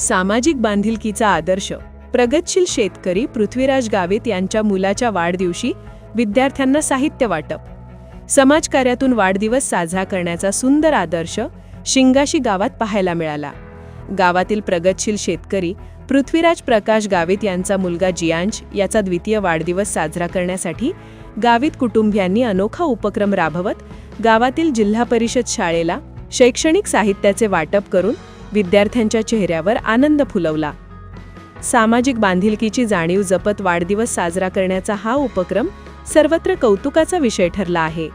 सामाजिक बांधिलकीचा आदर्श प्रगतशील शेतकरी पृथ्वीराज गावित यांच्या मुलाच्या वाढदिवशी विद्यार्थ्यांना साहित्य वाटप. समाजकार्यातून वाढदिवस साजरा करण्याचा सुंदर आदर्श शिंगाशी गावात पाहायला मिळाला. गावातील प्रगतशील शेतकरी पृथ्वीराज प्रकाश गावित यांचा मुलगा जियांश याचा द्वितीय वाढदिवस साजरा करण्यासाठी गावित कुटुंबियांनी अनोखा उपक्रम राबवत गावातील जिल्हा परिषद शाळेला शैक्षणिक साहित्याचे वाटप करून विद्यार्थ्यांच्या चेहऱ्यावर आनंद फुलवला. सामाजिक बांधिलकीची जाणीव जपत वाढदिवस साजरा करण्याचा हा उपक्रम सर्वत्र कौतुकाचा विषय ठरला आहे.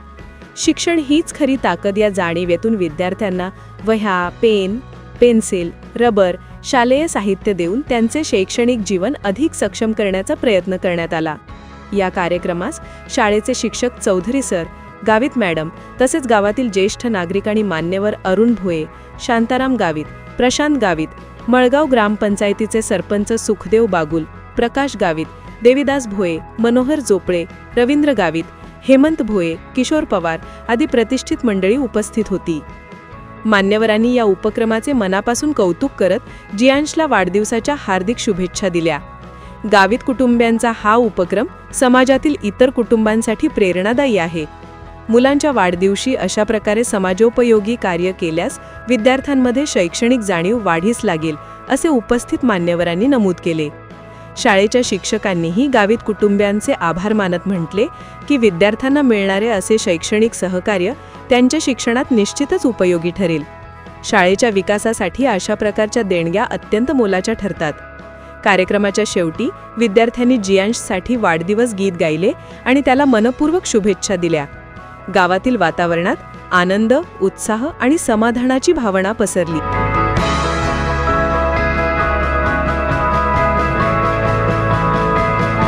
शिक्षण हीच खरी ताकद या जाणीवेतून विद्यार्थ्यांना वह्या पेन पेन्सिल रबर शालेय साहित्य देऊन त्यांचे शैक्षणिक जीवन अधिक सक्षम करण्याचा प्रयत्न करण्यात आला. या कार्यक्रमास शाळेचे शिक्षक चौधरी सर गावित मॅडम तसेच गावातील ज्येष्ठ नागरिक आणि मान्यवर अरुण भुये शांताराम गावित प्रशांत गावित मळगाव ग्रामपंचायतीचे सरपंच सुखदेव बागुल प्रकाश गावित देविदास भोये मनोहर जोपळे रवींद्र गावित हेमंत भोये किशोर पवार आदी प्रतिष्ठित मंडळी उपस्थित होती. मान्यवरांनी या उपक्रमाचे मनापासून कौतुक करत जियांशला वाढदिवसाच्या हार्दिक शुभेच्छा दिल्या. गावित कुटुंबियांचा हा उपक्रम समाजातील इतर कुटुंबांसाठी प्रेरणादायी आहे. मुलांच्या वाढदिवशी अशा प्रकारे समाजोपयोगी कार्य केल्यास विद्यार्थ्यांमध्ये शैक्षणिक जाणीव वाढीस लागेल असे उपस्थित मान्यवरांनी नमूद केले. शाळेच्या शिक्षकांनीही गावित कुटुंबियांचे आभार मानत म्हटले की विद्यार्थ्यांना मिळणारे असे शैक्षणिक सहकार्य त्यांच्या शिक्षणात निश्चितच उपयोगी ठरेल. शाळेच्या विकासासाठी अशा प्रकारच्या देणग्या अत्यंत मोलाच्या ठरतात. कार्यक्रमाच्या शेवटी विद्यार्थ्यांनी जियांशसाठी वाढदिवस गीत गायले आणि त्याला मनपूर्वक शुभेच्छा दिल्या. गावातील वातावरणात आनंद उत्साह आणि समाधानाची भावना पसरली.